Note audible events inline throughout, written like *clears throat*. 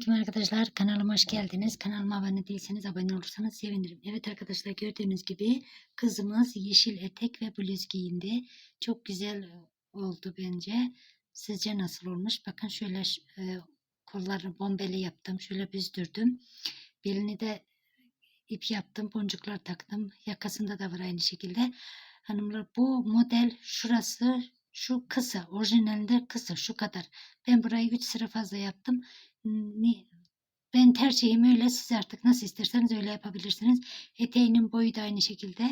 Selamünaleyküm arkadaşlar. Kanalıma hoş geldiniz. Kanalıma abone değilseniz abone olursanız sevinirim. Evet arkadaşlar gördüğünüz gibi kızımız yeşil etek ve bluz giyindi. Çok güzel oldu bence. Sizce nasıl olmuş? Bakın şöyle e, kollarını bombeli yaptım. Şöyle büzdürdüm. Belini de ip yaptım. Boncuklar taktım. Yakasında da var aynı şekilde. Hanımlar bu model şurası şu kısa. Orijinalinde kısa şu kadar. Ben burayı 3 sıra fazla yaptım. Ben tercihim öyle. Siz artık nasıl isterseniz öyle yapabilirsiniz. Eteğinin boyu da aynı şekilde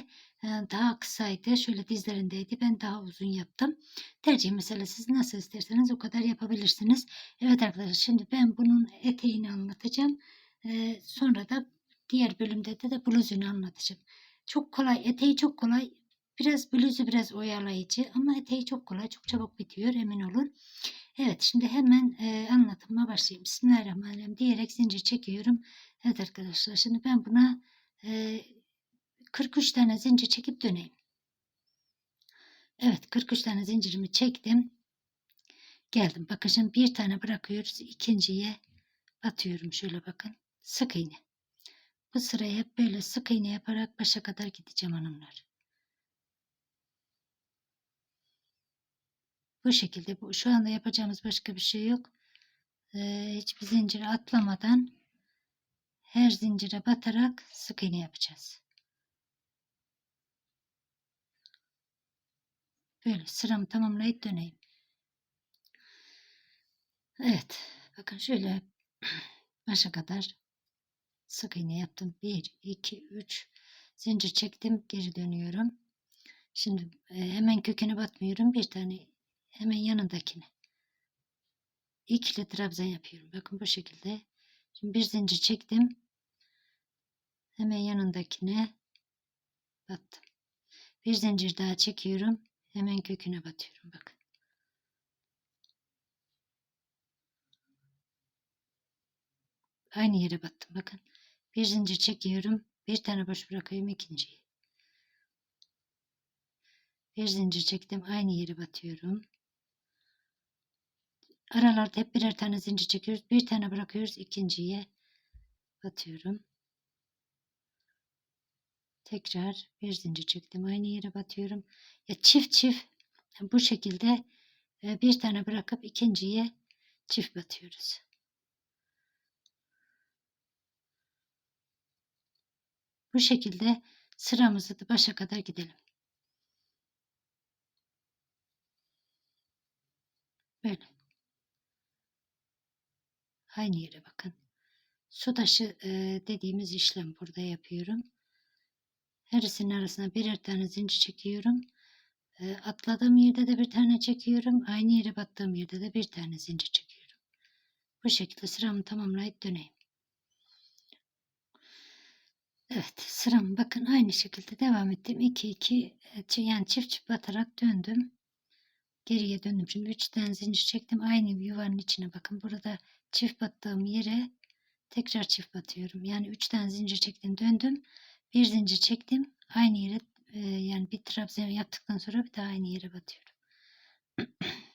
e, daha kısaydı. Şöyle dizlerindeydi. Ben daha uzun yaptım. Tercih mesela siz nasıl isterseniz o kadar yapabilirsiniz. Evet arkadaşlar şimdi ben bunun eteğini anlatacağım. E, Sonra da diğer bölümde de, de bluzunu anlatacağım. Çok kolay. Eteği çok kolay. Biraz bluzu biraz oyalayıcı ama eteği çok kolay. Çok çabuk bitiyor emin olun. Evet şimdi hemen e, anlatıma başlayayım. Bismillahirrahmanirrahim diyerek zincir çekiyorum. Evet arkadaşlar şimdi ben buna e, 43 tane zincir çekip döneyim. Evet 43 tane zincirimi çektim. Geldim. Bakın şimdi bir tane bırakıyoruz. ikinciye batıyorum. Şöyle bakın. Sık iğne. Bu sırayı hep böyle sık iğne yaparak başa kadar gideceğim hanımlar. Bu şekilde bu şu anda yapacağımız başka bir şey yok. Ee, hiçbir zinciri atlamadan her zincire batarak sık iğne yapacağız. Böyle sıramı tamamlayıp döneyim. Evet. Bakın şöyle *clears throat* başa kadar sık iğne yaptım. 1, 2, 3 zincir çektim. Geri dönüyorum. Şimdi e, hemen köküne batmıyorum. Bir tane hemen yanındakine. İkili trabzan yapıyorum. Bakın bu şekilde. Şimdi bir zincir çektim. Hemen yanındakine battım. Bir zincir daha çekiyorum. Hemen köküne batıyorum. Bakın. Aynı yere battım. Bakın. Bir zincir çekiyorum. Bir tane boş bırakıyorum ikinciyi. Bir zincir çektim. Aynı yere batıyorum. Aralarda hep birer tane zincir çekiyoruz. Bir tane bırakıyoruz. ikinciye batıyorum. Tekrar bir zincir çektim. Aynı yere batıyorum. Ya çift çift bu şekilde e, bir tane bırakıp ikinciye çift batıyoruz. Bu şekilde sıramızı da başa kadar gidelim. Böyle. Aynı yere bakın. Su taşı e, dediğimiz işlem burada yapıyorum. Her arasına birer tane zincir çekiyorum. E, atladığım yerde de bir tane çekiyorum. Aynı yere battığım yerde de bir tane zincir çekiyorum. Bu şekilde sıramı tamamlayıp döneyim. Evet sıram bakın aynı şekilde devam ettim. 2 2 yani çift çift batarak döndüm. Geriye döndüm. Şimdi 3 tane zincir çektim. Aynı yuvanın içine bakın. Burada çift battığım yere tekrar çift batıyorum. Yani 3 tane zincir çektim döndüm. Bir zincir çektim. Aynı yere e, yani bir trabzan yaptıktan sonra bir daha aynı yere batıyorum. *clears throat*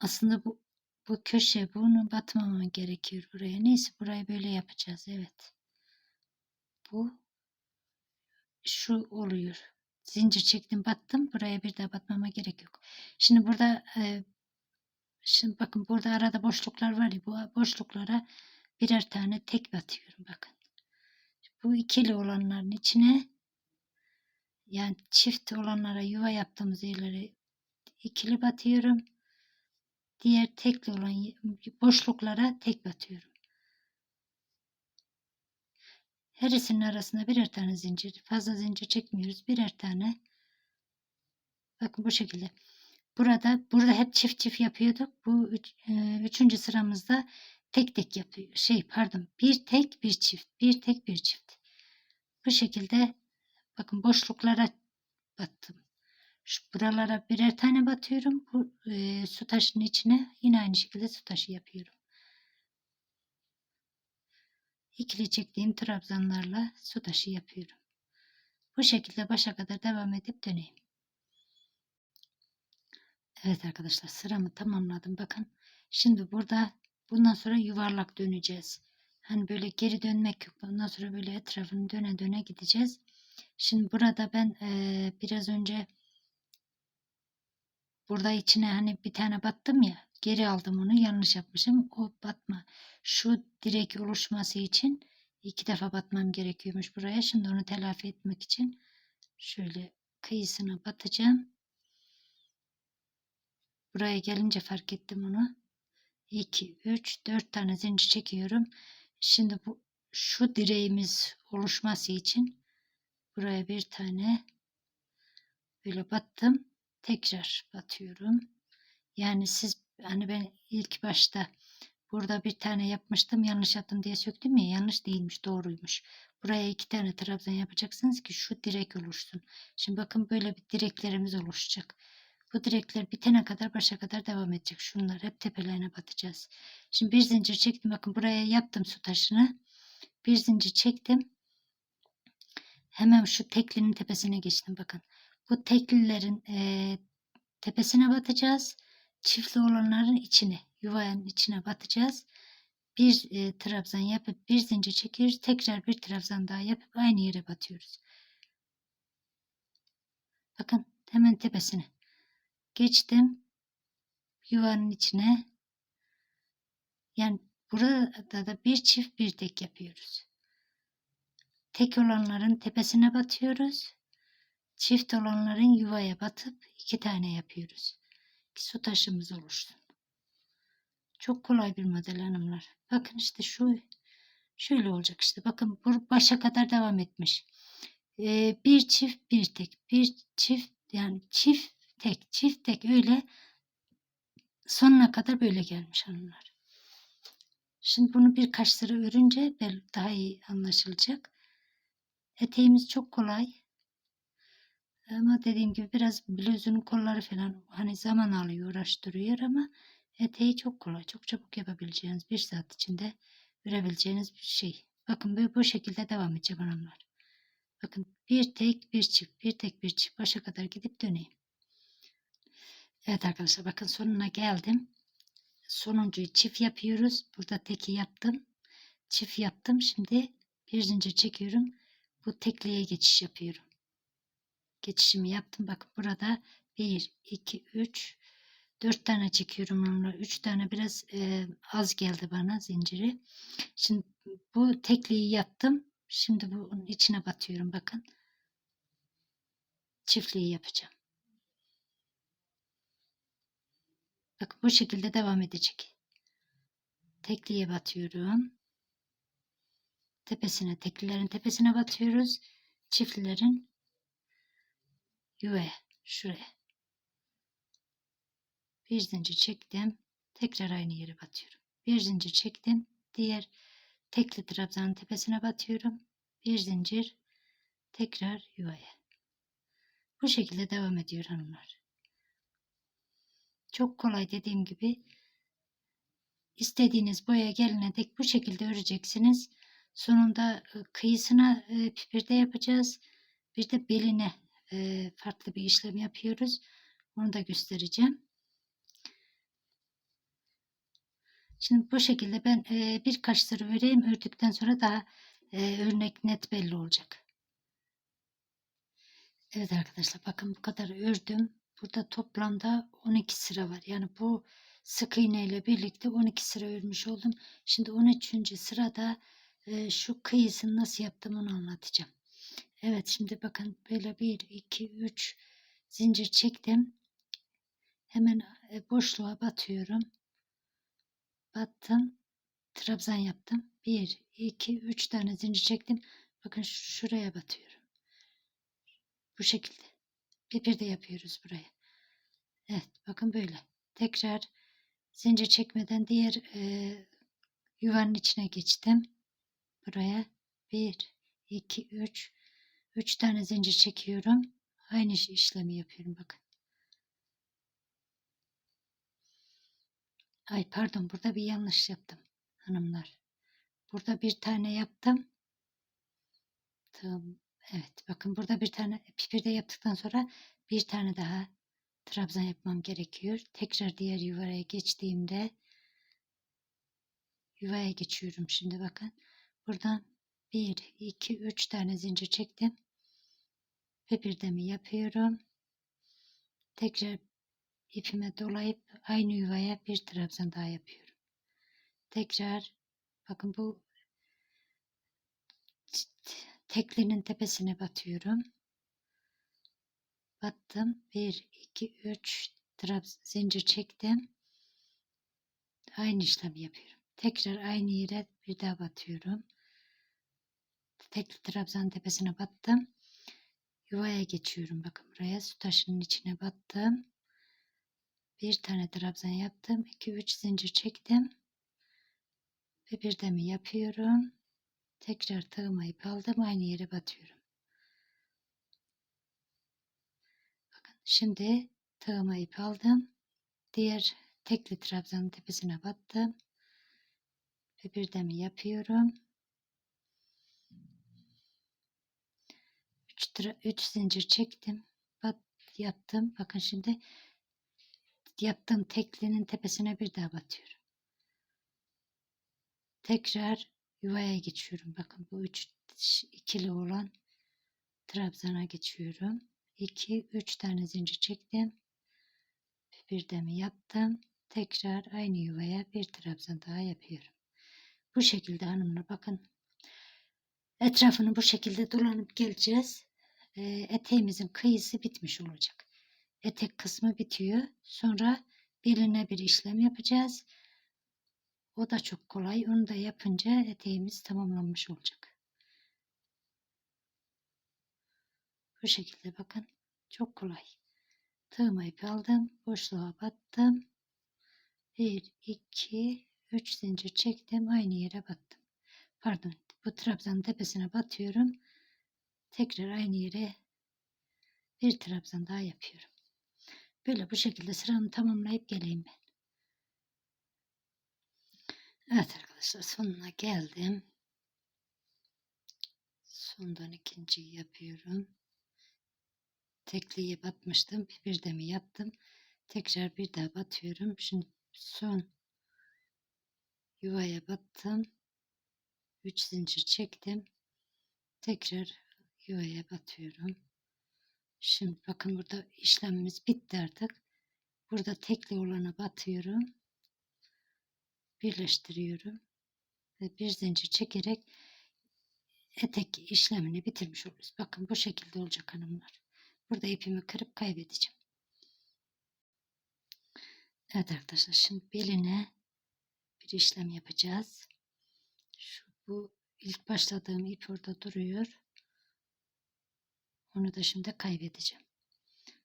Aslında bu bu köşe bunu batmamam gerekiyor buraya. Neyse burayı böyle yapacağız. Evet. Bu şu oluyor. Zincir çektim battım. Buraya bir daha batmama gerek yok. Şimdi burada e, şimdi bakın burada arada boşluklar var ya bu boşluklara birer tane tek batıyorum bakın. Bu ikili olanların içine yani çift olanlara yuva yaptığımız yerlere ikili batıyorum. Diğer tekli olan boşluklara tek batıyorum. Her ikisinin arasında birer tane zincir. Fazla zincir çekmiyoruz. Birer tane. Bakın bu şekilde. Burada burada hep çift çift yapıyorduk. Bu üç, e, üçüncü sıramızda tek tek yapıyor. Şey pardon. Bir tek bir çift. Bir tek bir çift. Bu şekilde bakın boşluklara battım. Şu buralara birer tane batıyorum. Bu e, su taşının içine yine aynı şekilde su taşı yapıyorum. İkili çektiğim trabzanlarla su taşı yapıyorum. Bu şekilde başa kadar devam edip döneyim. Evet arkadaşlar sıramı tamamladım. Bakın şimdi burada Bundan sonra yuvarlak döneceğiz. Hani böyle geri dönmek yok. Bundan sonra böyle etrafını döne döne gideceğiz. Şimdi burada ben eee, biraz önce burada içine hani bir tane battım ya. Geri aldım onu. Yanlış yapmışım. O batma. Şu direk oluşması için iki defa batmam gerekiyormuş buraya. Şimdi onu telafi etmek için şöyle kıyısına batacağım. Buraya gelince fark ettim onu. 2, 3, 4 tane zincir çekiyorum. Şimdi bu şu direğimiz oluşması için buraya bir tane böyle battım. Tekrar batıyorum. Yani siz hani ben ilk başta burada bir tane yapmıştım yanlış yaptım diye söktüm ya yanlış değilmiş doğruymuş. Buraya iki tane trabzan yapacaksınız ki şu direk oluşsun. Şimdi bakın böyle bir direklerimiz oluşacak. Bu direkler bitene kadar başa kadar devam edecek. Şunlar hep tepelerine batacağız. Şimdi bir zincir çektim. Bakın buraya yaptım su taşını. Bir zincir çektim. Hemen şu teklinin tepesine geçtim. Bakın bu teklilerin eee, tepesine batacağız. Çiftli olanların içine, yuvanın içine batacağız. Bir e, trabzan yapıp bir zincir çekiyoruz. Tekrar bir trabzan daha yapıp aynı yere batıyoruz. Bakın hemen tepesine. Geçtim. Yuvanın içine. Yani burada da bir çift bir tek yapıyoruz. Tek olanların tepesine batıyoruz. Çift olanların yuvaya batıp iki tane yapıyoruz. Ki su taşımız oluşsun. Çok kolay bir model hanımlar. Bakın işte şu şöyle olacak işte. Bakın bu başa kadar devam etmiş. Ee, bir çift bir tek. Bir çift yani çift tek çift tek öyle sonuna kadar böyle gelmiş hanımlar. Şimdi bunu birkaç sıra örünce daha iyi anlaşılacak. Eteğimiz çok kolay. Ama dediğim gibi biraz bluzun kolları falan hani zaman alıyor, uğraştırıyor ama eteği çok kolay, çok çabuk yapabileceğiniz bir saat içinde örebileceğiniz bir şey. Bakın böyle bu şekilde devam edecek hanımlar. Bakın bir tek bir çift, bir tek bir çift başa kadar gidip döneyim. Evet arkadaşlar bakın sonuna geldim. Sonuncuyu çift yapıyoruz. Burada teki yaptım. Çift yaptım. Şimdi bir zincir çekiyorum. Bu tekliğe geçiş yapıyorum. Geçişimi yaptım. Bakın burada 1, 2, 3, 4 tane çekiyorum onunla. 3 tane biraz e, az geldi bana zinciri. Şimdi bu tekliği yaptım. Şimdi bunun içine batıyorum. Bakın. Çiftliği yapacağım. Bak bu şekilde devam edecek. Tekliğe batıyorum. Tepesine, teklilerin tepesine batıyoruz. Çiftlilerin yuvaya, şuraya. Bir zincir çektim. Tekrar aynı yere batıyorum. Bir zincir çektim. Diğer tekli trabzanın tepesine batıyorum. Bir zincir tekrar yuvaya. Bu şekilde devam ediyor hanımlar. Çok kolay dediğim gibi istediğiniz boya gelene dek bu şekilde öreceksiniz. Sonunda kıyısına e, pipirde yapacağız. Bir de beline farklı bir işlem yapıyoruz. Onu da göstereceğim. Şimdi bu şekilde ben birkaç sıra öreyim. Ördükten sonra daha örnek net belli olacak. Evet arkadaşlar bakın bu kadar ördüm. Burada toplamda 12 sıra var. Yani bu sık iğne ile birlikte 12 sıra örmüş oldum. Şimdi 13. sırada e, şu kıyısını nasıl yaptım onu anlatacağım. Evet şimdi bakın böyle 1, 2, 3 zincir çektim. Hemen e, boşluğa batıyorum. Battım. Trabzan yaptım. 1, 2, 3 tane zincir çektim. Bakın şuraya batıyorum. Bu şekilde. Bir de yapıyoruz buraya. Evet bakın böyle. Tekrar zincir çekmeden diğer e, yuvanın içine geçtim. Buraya 1, 2, 3, 3 tane zincir çekiyorum. Aynı işlemi yapıyorum bakın. Ay pardon burada bir yanlış yaptım hanımlar. Burada bir tane yaptım. Tamam. Evet bakın burada bir tane pipirde yaptıktan sonra bir tane daha trabzan yapmam gerekiyor. Tekrar diğer yuvaya geçtiğimde yuvaya geçiyorum şimdi bakın. Buradan 1, 2, 3 tane zincir çektim. Ve bir demi yapıyorum. Tekrar ipime dolayıp aynı yuvaya bir trabzan daha yapıyorum. Tekrar bakın bu teklinin tepesine batıyorum. Battım. 1, 2, 3 trabzan zincir çektim. Aynı işlemi yapıyorum. Tekrar aynı yere bir daha batıyorum. Tekli trabzan tepesine battım. Yuvaya geçiyorum. Bakın buraya su taşının içine battım. Bir tane trabzan yaptım. 2 3 zincir çektim. Ve bir demi yapıyorum. Tekrar tığıma ip aldım. Aynı yere batıyorum. Bakın şimdi tığıma ip aldım. Diğer tekli trabzanın tepesine battım. Ve bir demi yapıyorum. 3 zincir çektim. Bat, yaptım. Bakın şimdi yaptığım teklinin tepesine bir daha batıyorum. Tekrar yuvaya geçiyorum. Bakın bu üç ikili olan trabzana geçiyorum. 2 3 tane zincir çektim. Bir demi yaptım. Tekrar aynı yuvaya bir trabzan daha yapıyorum. Bu şekilde hanımlar bakın. Etrafını bu şekilde dolanıp geleceğiz. Eteğimizin kıyısı bitmiş olacak. Etek kısmı bitiyor. Sonra beline bir işlem yapacağız. O da çok kolay. Onu da yapınca eteğimiz tamamlanmış olacak. Bu şekilde bakın. Çok kolay. Tığıma ipi aldım. Boşluğa battım. 1, 2, 3 zincir çektim. Aynı yere battım. Pardon. Bu trabzanın tepesine batıyorum. Tekrar aynı yere bir trabzan daha yapıyorum. Böyle bu şekilde sıramı tamamlayıp geleyim ben. Evet arkadaşlar sonuna geldim. Sondan ikinciyi yapıyorum. Tekliye batmıştım. Bir demi yaptım. Tekrar bir daha batıyorum. Şimdi son yuvaya battım. 3 zincir çektim. Tekrar yuvaya batıyorum. Şimdi bakın burada işlemimiz bitti artık. Burada tekli olana batıyorum. Birleştiriyorum. Ve bir zincir çekerek etek işlemini bitirmiş oluruz. Bakın bu şekilde olacak hanımlar. Burada ipimi kırıp kaybedeceğim. Evet arkadaşlar şimdi beline bir işlem yapacağız. Şu bu ilk başladığım ip orada duruyor. Onu da şimdi kaybedeceğim.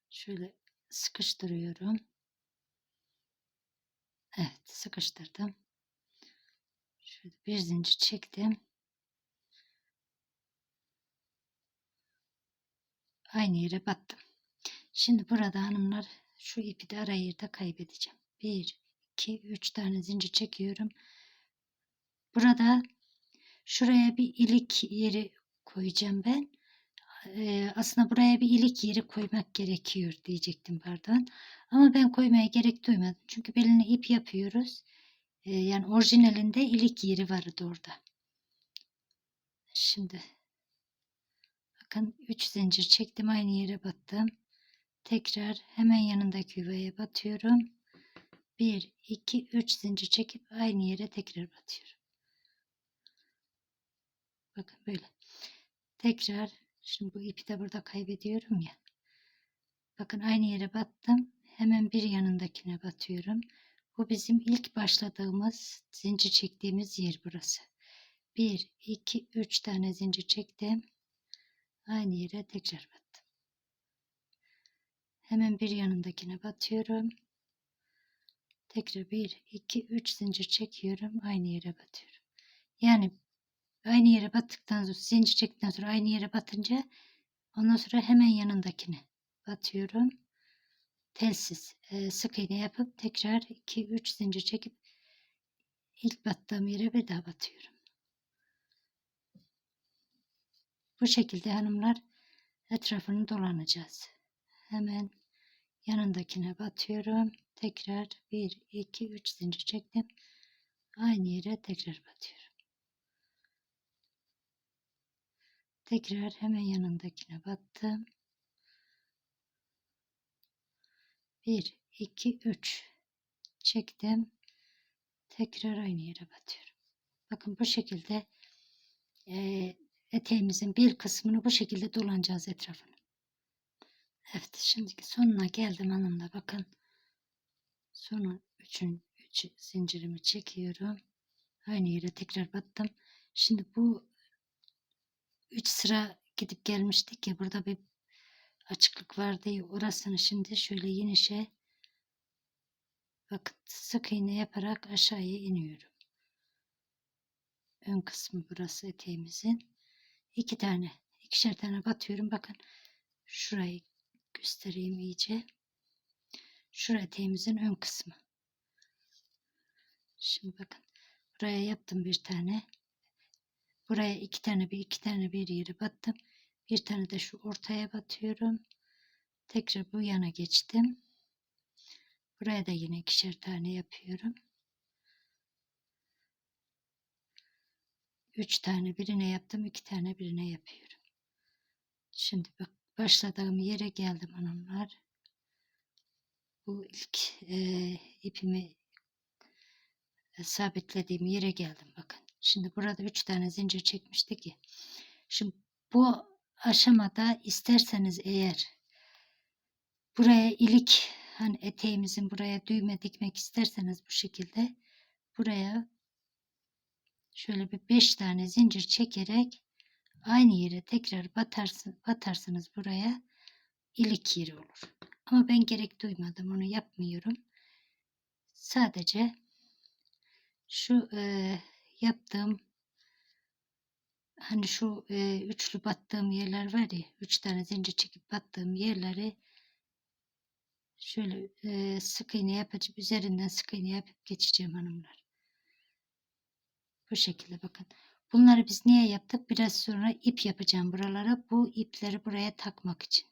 Şöyle sıkıştırıyorum. Evet sıkıştırdım. Şöyle bir zincir çektim. Aynı yere battım. Şimdi burada hanımlar şu ipi de ara yerde kaybedeceğim. 1, 2, 3 tane zincir çekiyorum. Burada şuraya bir ilik yeri koyacağım ben e, aslında buraya bir ilik yeri koymak gerekiyor diyecektim pardon. Ama ben koymaya gerek duymadım. Çünkü beline ip yapıyoruz. E, yani orijinalinde ilik yeri vardı orada. Şimdi bakın 3 zincir çektim aynı yere battım. Tekrar hemen yanındaki yuvaya batıyorum. 1, 2, 3 zincir çekip aynı yere tekrar batıyorum. Bakın böyle. Tekrar Şimdi bu ipi de burada kaybediyorum ya. Bakın aynı yere battım. Hemen bir yanındakine batıyorum. Bu bizim ilk başladığımız zincir çektiğimiz yer burası. 1, 2, 3 tane zincir çektim. Aynı yere tekrar battım. Hemen bir yanındakine batıyorum. Tekrar 1, 2, 3 zincir çekiyorum. Aynı yere batıyorum. Yani Aynı yere battıktan sonra zincir çektikten sonra aynı yere batınca ondan sonra hemen yanındakine batıyorum. Telsiz e, sık iğne yapıp tekrar 2-3 zincir çekip ilk battığım yere bir daha batıyorum. Bu şekilde hanımlar etrafını dolanacağız. Hemen yanındakine batıyorum. Tekrar 1, 2, 3 zincir çektim. Aynı yere tekrar batıyorum. Tekrar hemen yanındakine battım. 1, 2, 3 çektim. Tekrar aynı yere batıyorum. Bakın bu şekilde eee, eteğimizin bir kısmını bu şekilde dolanacağız etrafını. Evet şimdiki sonuna geldim hanımlar. Bakın sonun üçün, üç zincirimi çekiyorum. Aynı yere tekrar battım. Şimdi bu üç sıra gidip gelmiştik ya burada bir açıklık vardı ya orasını şimdi şöyle yine şey bakın sık iğne yaparak aşağıya iniyorum. Ön kısmı burası eteğimizin. iki tane ikişer tane batıyorum. Bakın şurayı göstereyim iyice. Şura eteğimizin ön kısmı. Şimdi bakın buraya yaptım bir tane. Buraya iki tane bir iki tane bir yere battım. Bir tane de şu ortaya batıyorum. Tekrar bu yana geçtim. Buraya da yine ikişer tane yapıyorum. Üç tane birine yaptım. iki tane birine yapıyorum. Şimdi bak başladığım yere geldim hanımlar. Bu ilk e, ipimi e, sabitlediğim yere geldim bakın. Şimdi burada üç tane zincir çekmiştik ya. Şimdi bu aşamada isterseniz eğer buraya ilik hani eteğimizin buraya düğme dikmek isterseniz bu şekilde buraya şöyle bir beş tane zincir çekerek aynı yere tekrar batarsın, batarsınız buraya ilik yeri olur. Ama ben gerek duymadım onu yapmıyorum. Sadece şu e, yaptığım hani şu e, üçlü battığım yerler var ya üç tane zincir çekip battığım yerleri şöyle e, sık iğne yapacağım üzerinden sık iğne yapıp geçeceğim hanımlar. Bu şekilde bakın. Bunları biz niye yaptık? Biraz sonra ip yapacağım buralara. Bu ipleri buraya takmak için.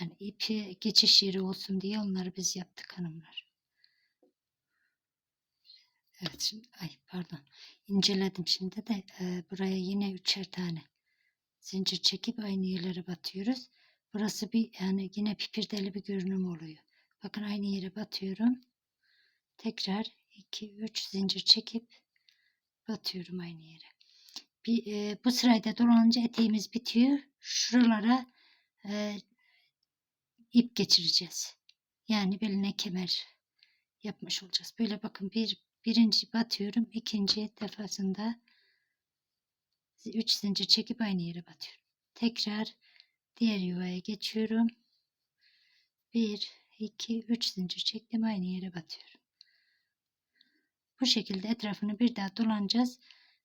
Yani ipi geçiş yeri olsun diye onları biz yaptık hanımlar. Evet şimdi ay pardon inceledim şimdi de e, buraya yine üçer tane zincir çekip aynı yerlere batıyoruz. Burası bir yani yine pipirdeli bir görünüm oluyor. Bakın aynı yere batıyorum. Tekrar 2 3 zincir çekip batıyorum aynı yere. Bir, e, bu sırayda dolanınca eteğimiz bitiyor. Şuralara e, ip geçireceğiz. Yani beline kemer yapmış olacağız. Böyle bakın bir birinci batıyorum. ikinci defasında 3 zincir çekip aynı yere batıyorum. Tekrar diğer yuvaya geçiyorum. 1 2 3 zincir çektim aynı yere batıyorum. Bu şekilde etrafını bir daha dolanacağız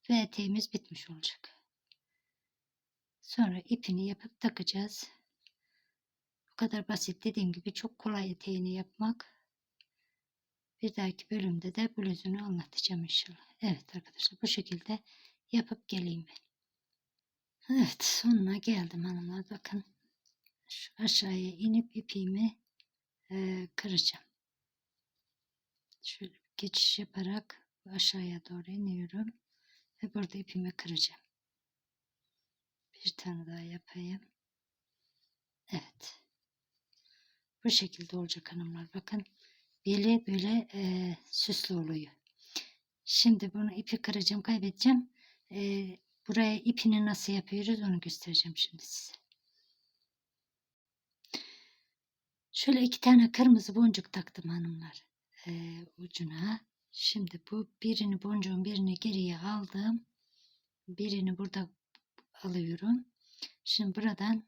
ve eteğimiz bitmiş olacak. Sonra ipini yapıp takacağız. Bu kadar basit dediğim gibi çok kolay eteğini yapmak. Bir dahaki bölümde de bluzunu anlatacağım inşallah. Evet arkadaşlar bu şekilde yapıp geleyim ben. Evet sonuna geldim hanımlar. Bakın şu aşağıya inip ipimi e, kıracağım. Şöyle geçiş yaparak aşağıya doğru iniyorum. Ve burada ipimi kıracağım. Bir tane daha yapayım. Evet. Bu şekilde olacak hanımlar. Bakın beli böyle e, süslü oluyor. Şimdi bunu ipi kıracağım, kaybedeceğim. E, buraya ipini nasıl yapıyoruz onu göstereceğim şimdi size. Şöyle iki tane kırmızı boncuk taktım hanımlar e, ucuna. Şimdi bu birini boncuğun birini geriye aldım. Birini burada alıyorum. Şimdi buradan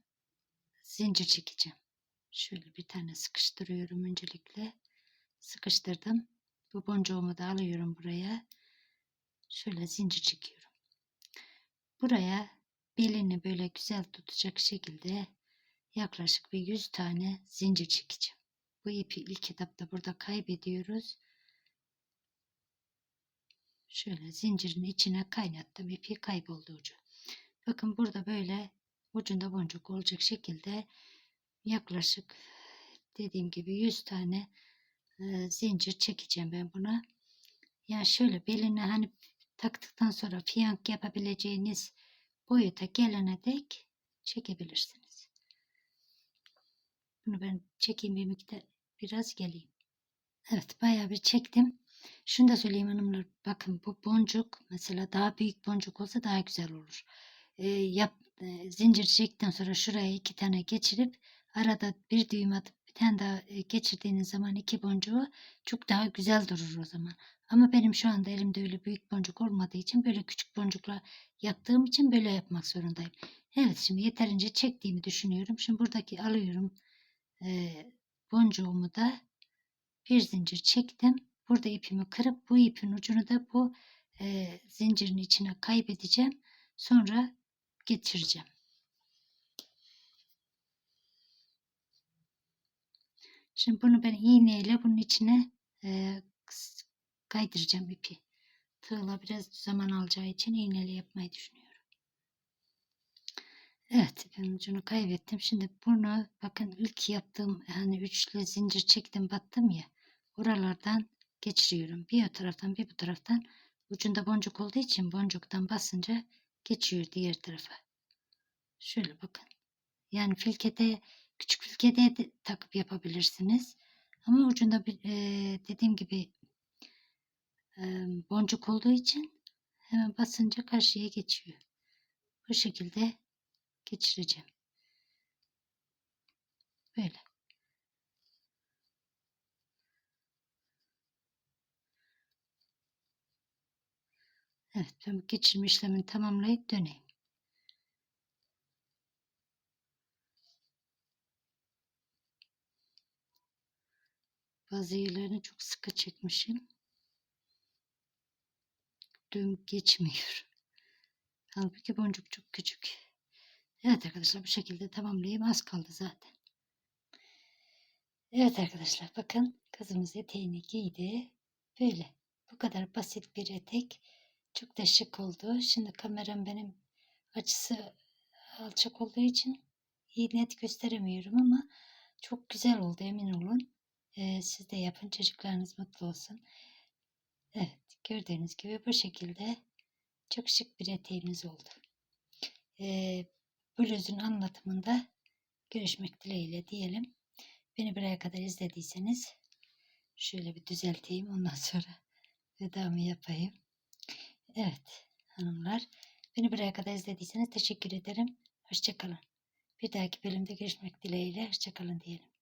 zincir çekeceğim. Şöyle bir tane sıkıştırıyorum öncelikle. Sıkıştırdım. Bu boncuğumu da alıyorum buraya. Şöyle zincir çekiyorum. Buraya belini böyle güzel tutacak şekilde yaklaşık bir 100 tane zincir çekeceğim. Bu ipi ilk etapta burada kaybediyoruz. Şöyle zincirin içine kaynattım. ipi kayboldu ucu. Bakın burada böyle ucunda boncuk olacak şekilde yaklaşık dediğim gibi 100 tane e, zincir çekeceğim ben buna. Yani şöyle beline hani taktıktan sonra fiyank yapabileceğiniz boyuta gelene dek çekebilirsiniz. Bunu ben çekeyim bir miktar biraz geleyim. Evet bayağı bir çektim. Şunu da söyleyeyim hanımlar. Bakın bu boncuk mesela daha büyük boncuk olsa daha güzel olur. Ee, yap, e, zincir çektikten sonra şuraya iki tane geçirip arada bir düğüm atıp tane daha geçirdiğiniz zaman iki boncuğu çok daha güzel durur o zaman. Ama benim şu anda elimde öyle büyük boncuk olmadığı için böyle küçük boncukla yaptığım için böyle yapmak zorundayım. Evet şimdi yeterince çektiğimi düşünüyorum. Şimdi buradaki alıyorum e, boncuğumu da bir zincir çektim. Burada ipimi kırıp bu ipin ucunu da bu e, zincirin içine kaybedeceğim. Sonra geçireceğim. Şimdi bunu ben iğneyle bunun içine e, kaydıracağım ipi. Tığla biraz zaman alacağı için iğneyle yapmayı düşünüyorum. Evet ipin ucunu kaybettim. Şimdi bunu bakın ilk yaptığım hani üçlü zincir çektim battım ya. Oralardan geçiriyorum. Bir o taraftan bir bu taraftan. Ucunda boncuk olduğu için boncuktan basınca geçiyor diğer tarafa. Şöyle bakın. Yani filkete küçük filkete de takıp yapabilirsiniz. Ama ucunda bir e, dediğim gibi e, boncuk olduğu için hemen basınca karşıya geçiyor. Bu şekilde geçireceğim. Böyle. Evet ben geçirme işlemini tamamlayıp döneyim. Bazı yerlerini çok sıkı çekmişim. Dön geçmiyor. *laughs* Halbuki boncuk çok küçük. Evet arkadaşlar bu şekilde tamamlayayım. Az kaldı zaten. Evet arkadaşlar bakın kızımız eteğini giydi. Böyle. Bu kadar basit bir etek. Çok da şık oldu. Şimdi kameram benim açısı alçak olduğu için iyi net gösteremiyorum ama çok güzel oldu emin olun. Siz de yapın çocuklarınız mutlu olsun. Evet gördüğünüz gibi bu şekilde çok şık bir eteğimiz oldu. Bluzun anlatımında görüşmek dileğiyle diyelim. Beni buraya kadar izlediyseniz şöyle bir düzelteyim ondan *laughs* sonra vedamı yapayım. Evet hanımlar beni buraya kadar izlediyseniz teşekkür ederim. Hoşçakalın. Bir dahaki bölümde görüşmek dileğiyle hoşçakalın diyelim.